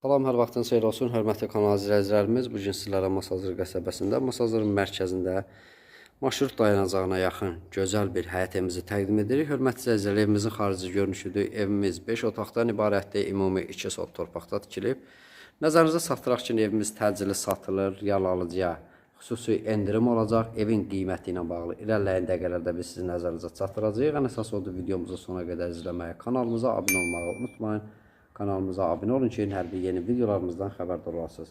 Salam, hər vaxtınız xeyir olsun, hörmətli kanal izləyicilərimiz. Bu gün sizlərə Masazır qəsəbəsində, Masazırın mərkəzində marşrut dayanacağına yaxın gözəl bir həyət evimizi təqdim edirik. Hörmətli izləyicilər, evimizin xarici görünüşüdür. Evimiz 5 otaqdan ibarətdir, ümumi 2 sot torpaqda tikilib. Nəzərinizə çatdıraq ki, evimiz təcili satılır, alıcıya xüsusi endirim olacaq. Evin qiyməti ilə bağlı irəliləyən dəqiqələrdə biz sizin nəzərinizə çatdıracağıq. Ən əsas odur videomuzu sona qədər izləməyi, kanalımıza abunə olmağı unutmayın. Kanalımıza abunə olun ki, hər bir yeni videolarımızdan xəbərdar olasınız.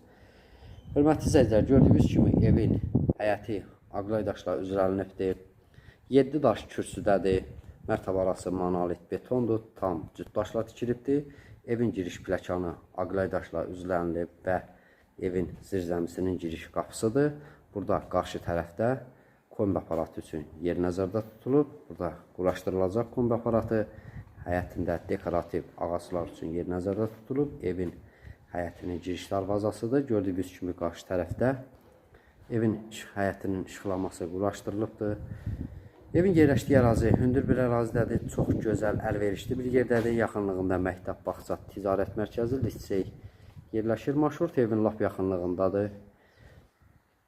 Hörmətli izləyicilər, gördüyünüz kimi evin həyəti aqlay daşla üzrəlinibdir. 7 daş kürsüdədir. Mərtəbə arası monolit betondur, tam cüt daşla tikilibdir. Evin giriş pləkanı aqlay daşla üzlənilib və evin zirzəmisinin giriş qapısıdır. Burada qarşı tərəfdə kombi aparatı üçün yer nəzərdə tutulub. Burada quraşdırılacaq kombi aparatı. Həyətində dekorativ ağaclar üçün yer nəzərdə tutulub. Evin həyətinin giriş darvazasıdır. Gördüyünüz kimi qarşı tərəfdə evin həyətinin işıqlaması quraşdırılıbdır. Evin yerləşdiyi ərazi hündür bir ərazidədir. Çox gözəl, əlverişli bir yerdədir. Yaxınlığında məktəb, bağça, ticarət mərkəzi, lisey yerləşir. Marşrut evin lap yaxınlığındadır.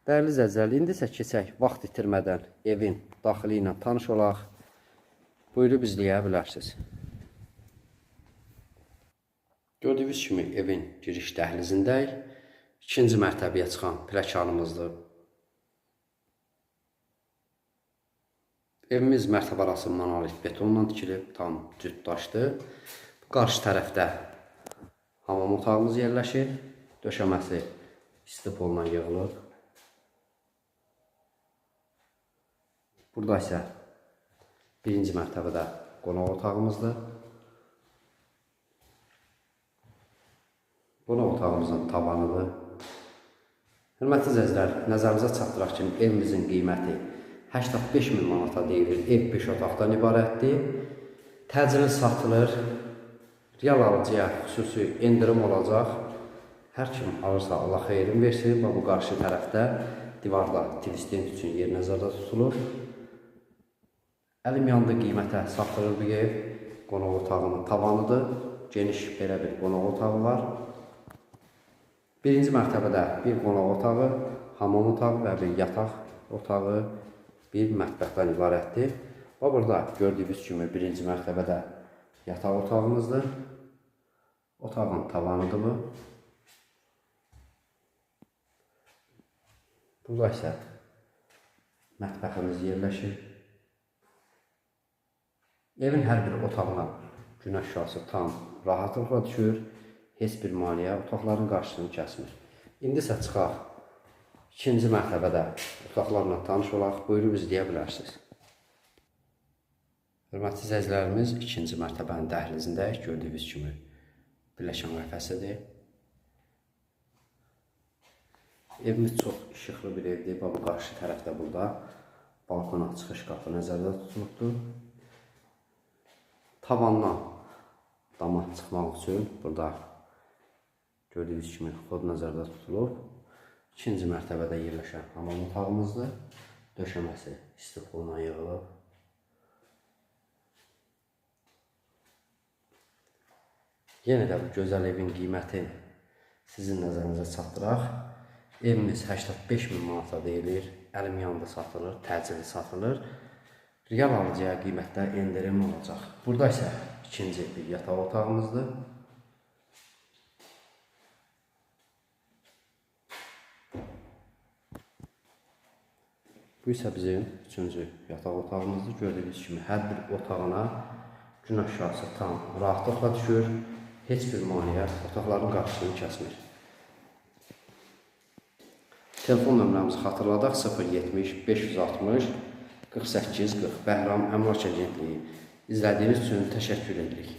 Dəyərli izləyicilər, indi isə keçək vaxt itirmədən evin daxili ilə tanış olaq. Buyurub izləyə bilərsiniz. Gördüyünüz kimi evin giriş dəhlizindəyik. İkinci mərtəbəyə çıxan pləkanımızdır. Evimiz mərtəbə arası monolit betonla tikilib, tam cüt daşdır. Qarşı tərəfdə hamam otağımız yerləşir. Döşəməsi isti polla yığılıb. Burada isə birinci mərtəbədə qonaq otağımızdır. Qonaq otağımızın tavanıdır. Hörmətli izləyicilər, nəzərinizə çatdıraq ki, evimizin qiyməti 85 min manata deyilir. Ev 5 otaqdan ibarətdir. Təcili satılır. Real alıcıya xüsusi endirim olacaq. Hər kim alırsa Allah xeyrin versin. Və bu qarşı tərəfdə divarda tvistent üçün yer nəzərdə tutulur. Əlim yandı qiymətə satılır bu ev. Qonaq otağının tavanıdır. Geniş belə bir qonaq otağı var. Birinci mərtəbədə bir qonaq otağı, hamam otağı və bir yataq otağı, bir mətbəxdən ibarətdir. Və burada gördüyünüz kimi birinci mərtəbədə yataq otağımızdır. Otağın tavanıdır bu. Burada isə mətbəximiz yerləşir. Evin hər bir otağına günəş şüası tam rahatlıqla düşür. Heç bir maliyyə otaqların qarşısını kəsmir. İndi isə çıxaq ikinci mərtəbədə otaqlarla tanış olaq. Buyurub izləyə bilərsiniz. Hörmətli izləyicilərimiz, ikinci mərtəbənin dəhlizindəyik. Gördüyünüz kimi birləşən qəfəsidir. Evimiz çox işıqlı bir evdir. Bax, bu qarşı tərəfdə burada balkona çıxış qapı nəzərdə tutulubdur. Tavandan dama çıxmaq üçün burada gördüyünüz kimi xod nəzərdə tutulub. İkinci mərtəbədə yerləşən hamam otağımızdır. Döşəməsi isti pulla yığılıb. Yenə də bu gözəl evin qiyməti sizin nəzərinizə çatdıraq. Evimiz 85 min manata deyilir. Əlim yanında satılır, təcili satılır. Real alıcıya qiymətdə endirim olacaq. Burada isə ikinci bir yataq otağımızdır. Bu isə bizim üçüncü yataq otağımızdır. Gördüyünüz kimi hər bir otağına gün aşağısı tam rahatlıqla düşür. Heç bir maneə otaqların qarşısını kəsmir. Telefon nömrəmizi xatırladaq 070 560 48 40 Bəhram Əmlak Agentliyi. İzlədiyiniz üçün təşəkkür edirik.